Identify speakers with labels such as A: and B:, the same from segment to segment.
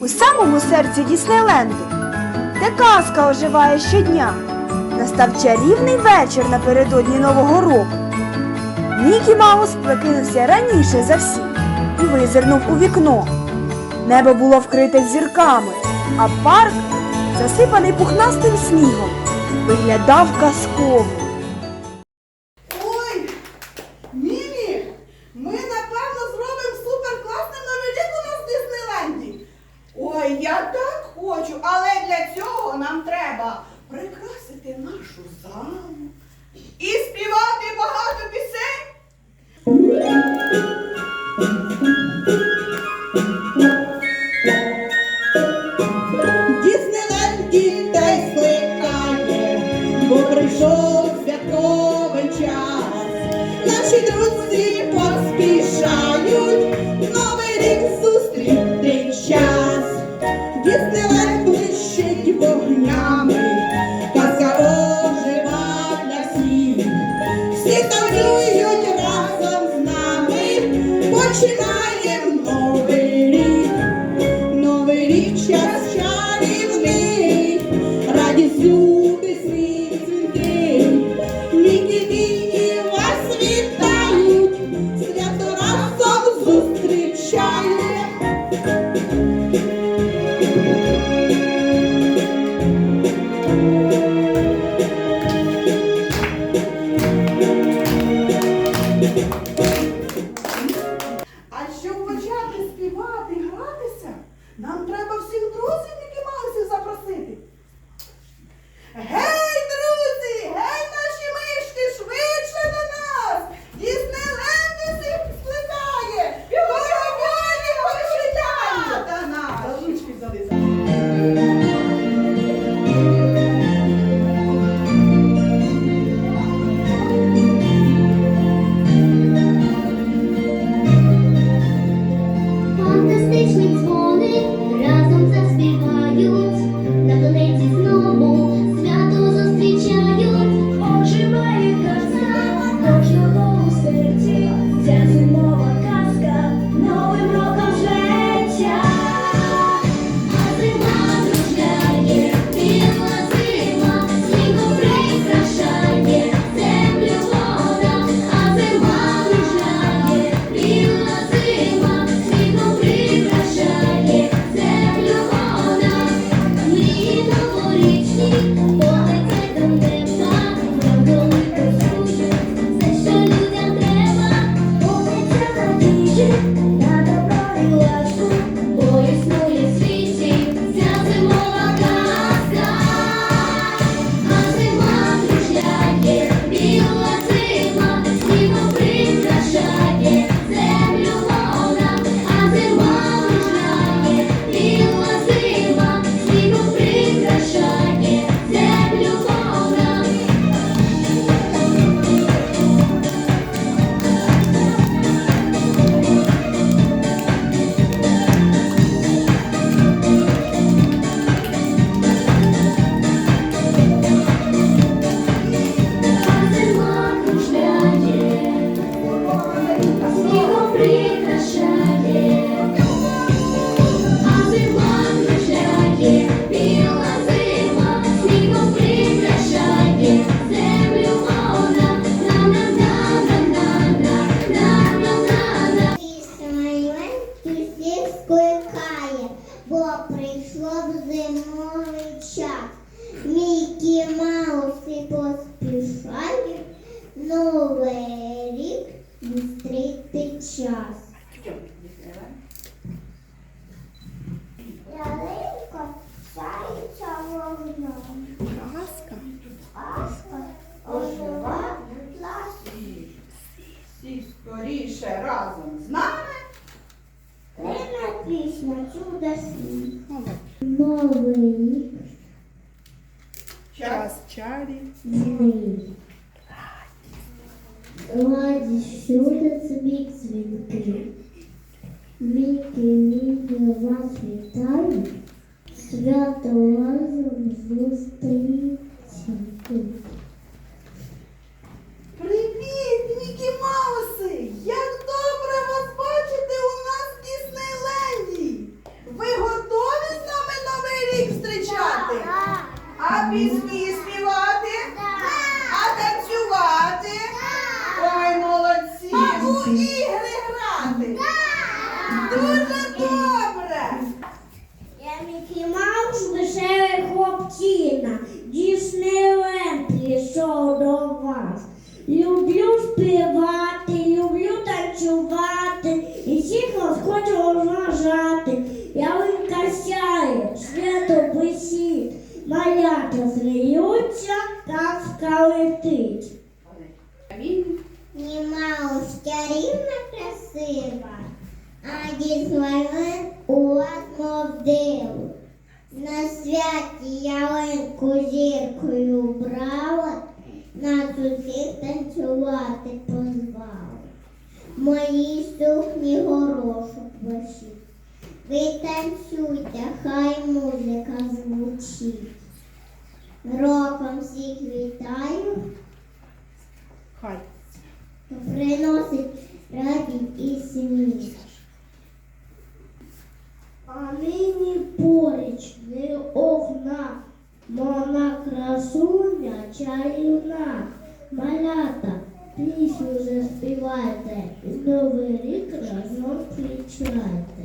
A: у самому серці Діснейленду, де казка оживає щодня, настав чарівний вечір напередодні Нового року. Мікі Маус прокинувся раніше за всіх і визирнув у вікно. Небо було вкрите зірками, а парк, засипаний пухнастим снігом, виглядав казково.
B: Yeah. Новий. Час чарі.
C: Ладі сюда, собі цветы, Віки ніби вас вітаю. Свято
B: лазом зустріли.
C: Тіна, Діснейленд прийшов до вас. Люблю співати, люблю танцювати, і всіх вас хочу розважати. Ялинка сяє, свято висить, малята зміються, казка летить. Нема чарівна красива, а дізволен у одно вдив. На святі ялинку зіркою брала, нас усіх танцювати позвала. Мої сукні горошок висить. Ви танцюйте, хай музика звучить. Роком всіх вітаю,
B: Хай.
C: приносить радість і сміх. А поруч не огна, мона красуня чарівна, малята, пісню заспівайте, новий рік разом включайте.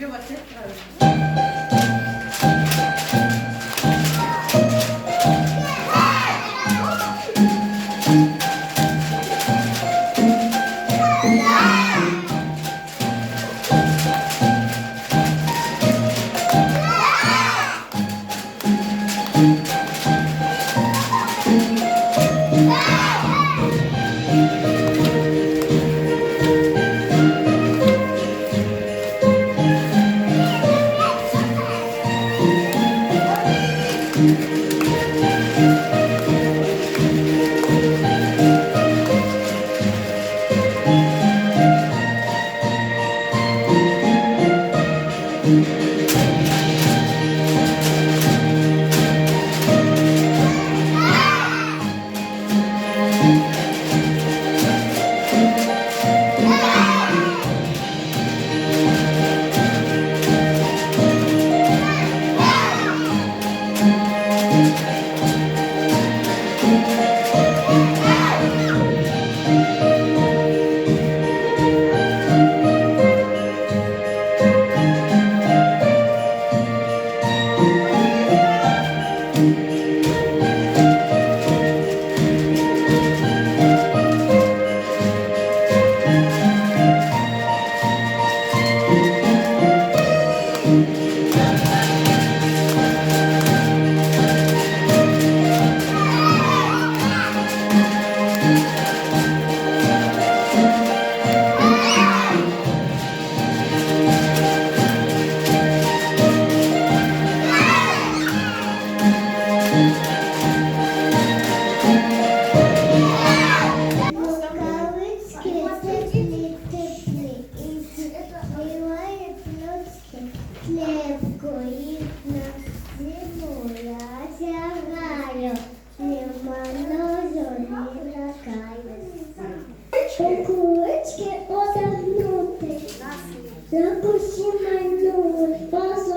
D: You're welcome. Assim, eu por cima do.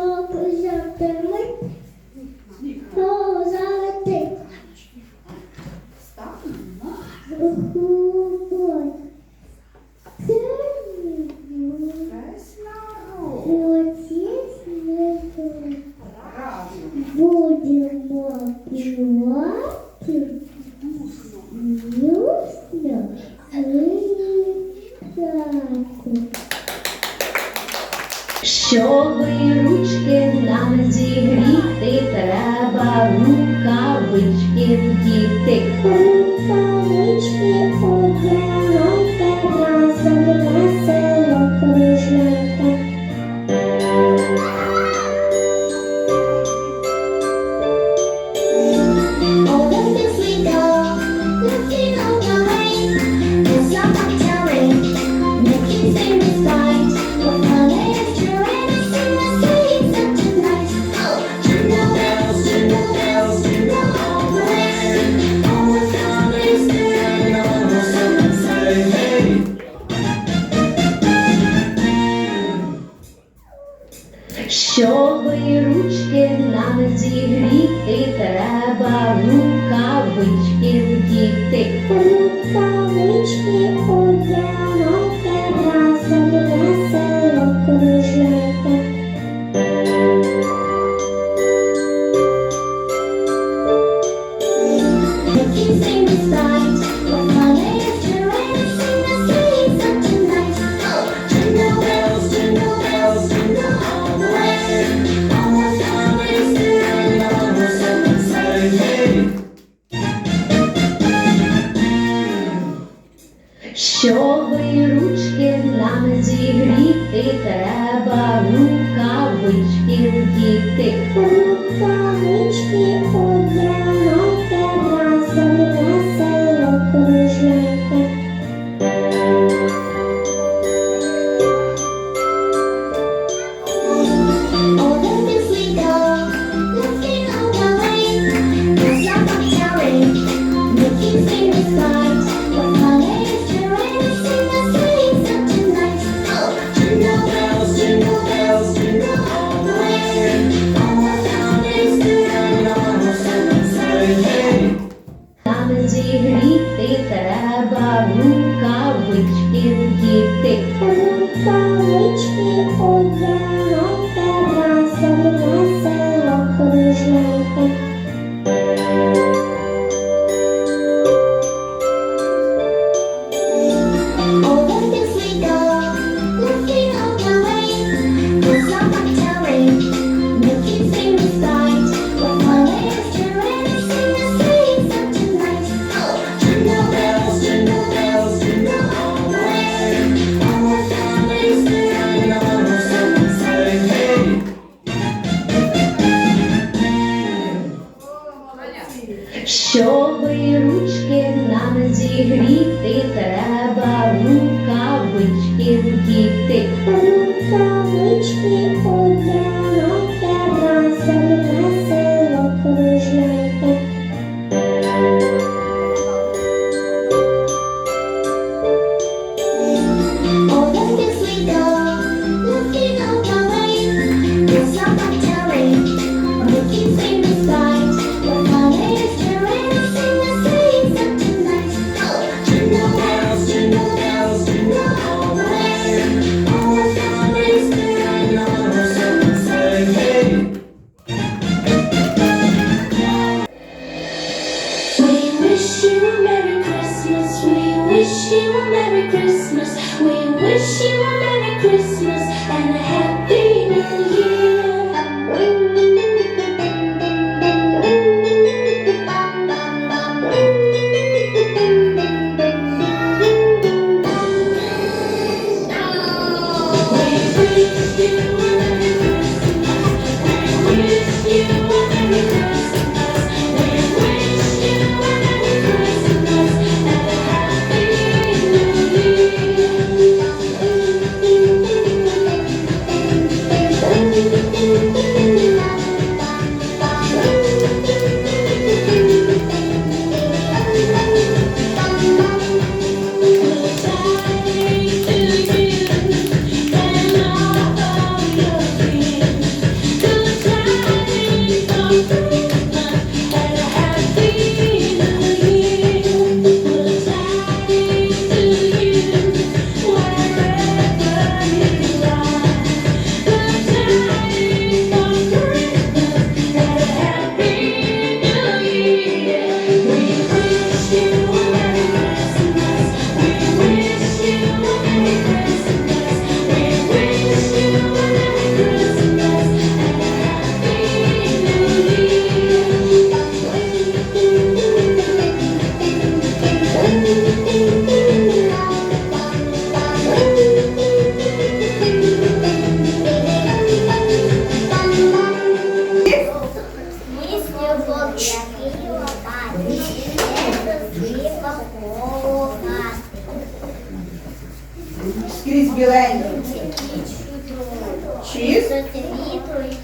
D: Зацвітуй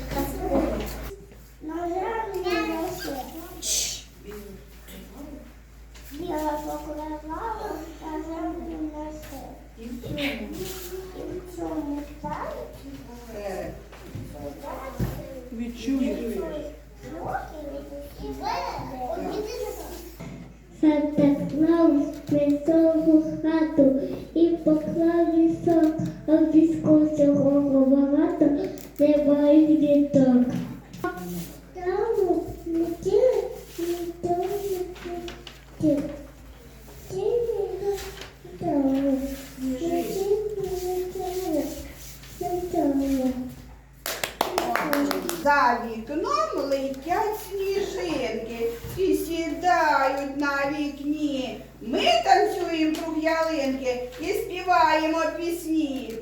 B: За вікном летять сніжинки і сідають на вікні. Ми танцюємо круг ялинки і співаємо пісні.